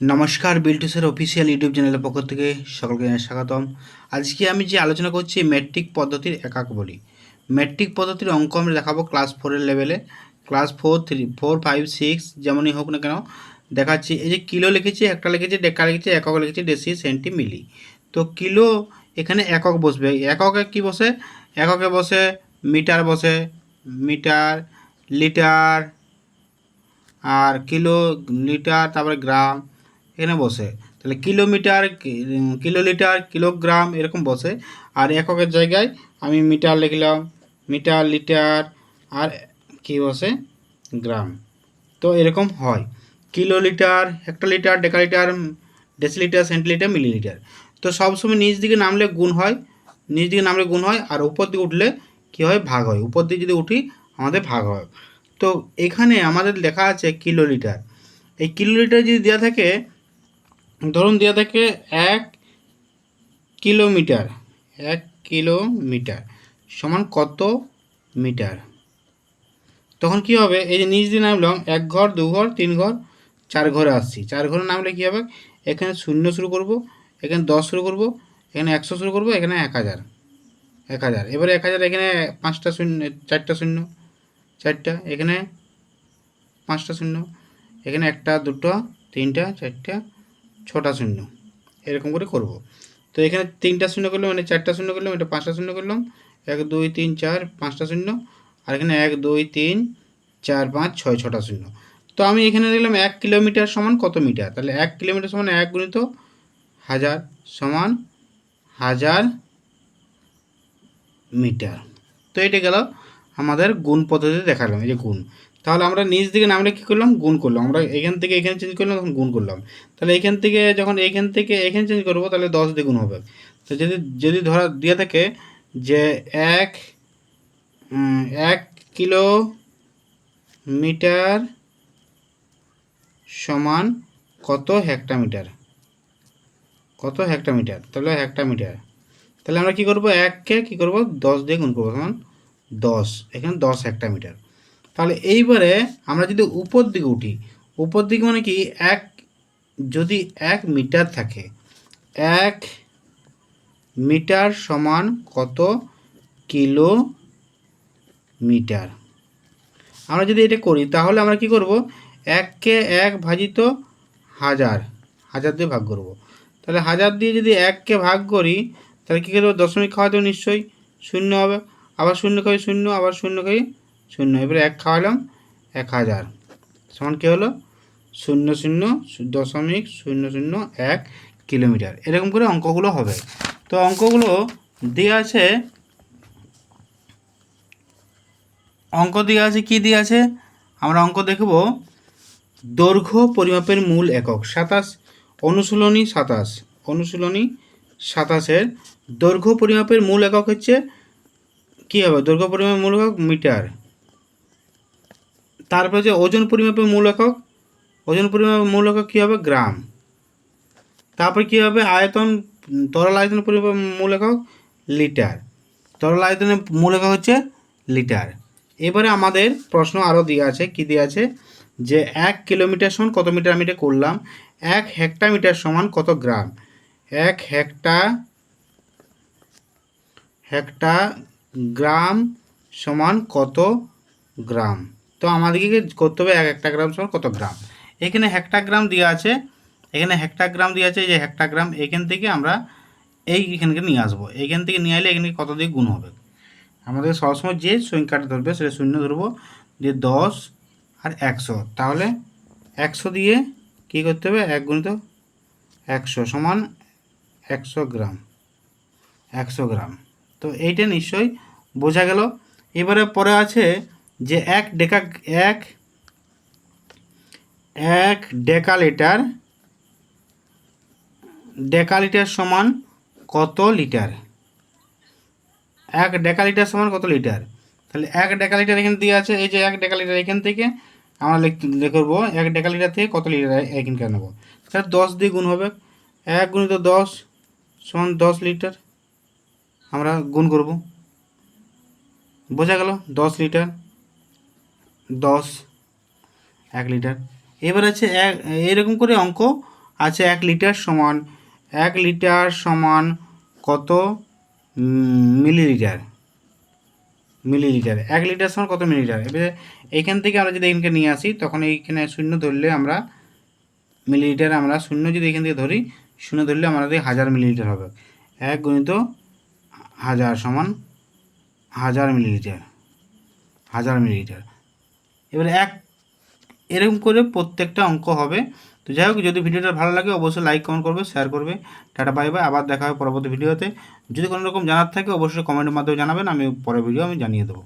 নমস্কার বিল্টুসের official YouTube চ্যানেলের পক্ষ থেকে সকলকে স্বাগতম। আজকে আমি যে আলোচনা করছি ম্যাট্রিক পদ্ধতির একাক বলি ম্যাট্রিক পদ্ধতির অঙ্ক আমি দেখাবো ক্লাস ফোরের লেভেলে class four three four five six যেমনই হোক না কেন দেখাচ্ছি। এই যে কিলো লিখেছি, একটা লিখেছি, ডেকা লিখেছি, একক লিখেছি, ডেসি সেন্টি মিলি তো কিলো এখানে একক বসবে। এককে কি বসে? এককে বসে মিটার বসে। মিটার, লিটার, আর কিলো, লিটার, তারপরে গ্রাম। এখানে বসে। তাহলে কিলোমিটার, কিলোলিটার, কিলোগ্রাম এরকম বসে। আর এককের জায়গায় আমি মিটার লিখলাম, মিটার, লিটার, আর কি বসে? গ্রাম। তো এরকম হয়। Kilolitre hectolitre decalitre, decilitre, centilitre, millilitre. তো সবসময় নিচ দিকে নামলে গুণ হয়, নিচ দিকে নামলে গুণ হয়, আর উপর দিকে উঠলে কী হয়? ভাগ হয়। উপর দিকে যদি উঠি, আমাদের ভাগ হয়। তো এখানে আমাদের লেখা আছে কিলোলিটার। এই কিলোলিটার যদি দেওয়া থাকে ধরুন দেওয়া থাকে এক কিলোমিটার এক কিলোমিটার সমান কত মিটার? তখন কি হবে? এই যে নিচ দিয়ে নামলাম, এক ঘর, দু ঘর, তিন ঘর, চার ঘরে আসছি। চার ঘরে নামলে কী হবে? এখানে শূন্য শুরু করব, এখানে দশ শুরু করব, এখানে একশো শুরু করব, এখানে এক হাজার। এক হাজার। এবারে এক হাজার এখানে পাঁচটা শূন্য, চারটা শূন্য, চারটা, এখানে পাঁচটা শূন্য, এখানে একটা, দুটো, তিনটা, চারটা ছটা শূন্য। এরকম করে করব। তো এখানে তিনটা শূন্য করলাম মানে চারটা শূন্য করলাম এটা পাঁচটা শূন্য করলাম। এক, দুই, তিন, চার, পাঁচটা শূন্য। আর এখানে এক, দুই, তিন, চার, পাঁচ, ছয়, ছটা শূন্য। তো আমি এখানে দেখলাম এক কিলোমিটার সমান কত মিটার? তাহলে এক কিলোমিটার সমান এক গুণিত হাজার সমান হাজার মিটার। তো এটা গেল আমাদের গুণ পদ্ধতিতে দেখালাম, এই যে গুণ। তাহলে আমরা নিচ দিকে নামলে কী করলাম? গুণ করলাম। আমরা এখান থেকে এখানে চেঞ্জ করলাম, তখন গুণ করলাম। তাহলে এখান থেকে যখন এখান থেকে এখানে চেঞ্জ করব, তাহলে দশ দিয়ে গুণ হবে। তো যদি যদি ধরা দিয়ে থাকে যে এক এক কিলো মিটার সমান কত হেক্টামিটার? কত হেক্টামিটার? তাহলে হেক্টামিটার। তাহলে আমরা কী করব? এককে কী করব? দশ দিয়ে গুণ করব, সমান দশ। এখানে দশ হেক্টামিটার। তাহলে এইবারে আমরা যদি উপর দিকে উঠি, উপর দিকে মানে কি এক, যদি এক মিটার থাকে, এক মিটার সমান কত কিলো মিটার আমরা যদি এটা করি, তাহলে আমরা কি করব? এককে এক ভাজিত হাজার হাজার দিয়ে ভাগ করব। তাহলে হাজার দিয়ে যদি এককে ভাগ করি, তাহলে কী করব? দশমিক খাওয়াতে নিশ্চয়ই শূন্য হবে। আবার শূন্য খাই শূন্য, আবার শূন্য খাই শূন্য। এবারে এক খাওয়ালাম, এক হাজার। সমান কী হলো? শূন্য শূন্য, দশমিক শূন্য শূন্য, এক কিলোমিটার। এরকম করে অঙ্কগুলো হবে। তো অঙ্কগুলো দেওয়া আছে, অঙ্ক দেওয়া আছে, কী দেওয়া আছে? আমরা অঙ্ক দেখব। দৈর্ঘ্য পরিমাপের মূল একক, সাতাশ। অনুশীলনী সাতাশ। অনুশীলনী, সাতাশের দৈর্ঘ্য পরিমাপের মূল একক হচ্ছে, কী হবে? দৈর্ঘ্য পরিমাপের মূল একক মিটার। তারপরে যে ওজন পরিমাপের মূল একক, ওজন পরিমাপের মূল একক কী হবে? গ্রাম। তারপর কী হবে? আয়তন, তরল আয়তন পরিমাপের মূল একক লিটার। তরল আয়তনের মূল একক হচ্ছে লিটার। এবারে আমাদের প্রশ্ন আরও দেওয়া আছে, কী দেওয়া আছে? যে এক কিলোমিটার সমান কত মিটার? আমি এটা করলাম। এক হেক্টামিটার সমান কত গ্রাম? এক হেক্টা হেক্টা গ্রাম সমান কত গ্রাম? তো আমাদেরকে করতে হবে? এক একটা গ্রাম সমান কত গ্রাম? এখানে হেক্টাগ্রাম দেওয়া আছে, এখানে হেক্টাগ্রাম দেওয়া আছে যে হেক্টাগ্রাম এখান থেকে আমরা এই এখানকে নিয়ে আসব। এখান থেকে নিয়ে এলে এখানে কত দিয়ে গুণ হবে? আমাদের সবসময় যে সংখ্যাটা ধরবে, সেটা শূন্য ধরবো, দিয়ে দশ আর একশো। তাহলে একশো দিয়ে কী করতে হবে? এক গুণিত একশো সমান একশো গ্রাম একশো গ্রাম। তো এইটা নিশ্চয়ই বোঝা গেল। এবারে পরে আছে যে এক ডেকা, এক এক ডেকালিটার ডেকালিটার সমান কত লিটার? এক ডেকালিটার সমান কত লিটার? তাহলে এক ডেকালিটার এখানে দিয়ে আছে, এই যে এক ডেকালিটার এখান থেকে আমরা লিখতে করব, এক ডেকালিটার থেকে কত লিটার এখানকার নেব? তাহলে দশ দিয়ে গুণ হবে, এক গুণিত দশ সমান দশ লিটার আমরা গুণ করব। বোঝা গেল? দশ লিটার। দশ, এক লিটার। এবার আছে এক, এরকম করে অঙ্ক আচ্ছা এক লিটার সমান, এক লিটার সমান কত? মিলিলিটার। মিলিলিটার। এক লিটার সমান কত মিলিলিটার? এবারে এইখান থেকে আমরা যদি এখানকে নিয়ে আসি, তখন এইখানে শূন্য ধরলে আমরা মিলিলিটার, আমরা শূন্য যদি এখান থেকে ধরি, শূন্য ধরলে আমাদের হাজার মিলিলিটার হবে। এক গুণিত হাজার সমান হাজার মিলিলিটার। হাজার মিলিলিটার। এবারে এক, এরকম করে প্রত্যেকটা অঙ্ক হবে। তো যাই হোক, যদি ভিডিওটা ভালো লাগে, অবশ্যই লাইক কমেন্ট করবে শেয়ার করবে। টাটা বাই বাই আবার দেখা হবে পরবর্তী ভিডিওতে। যদি কোনো রকম জানার থাকে, অবশ্যই কমেন্টের মাধ্যমে জানাবেন, আমি পরের ভিডিও আমি জানিয়ে দেবো।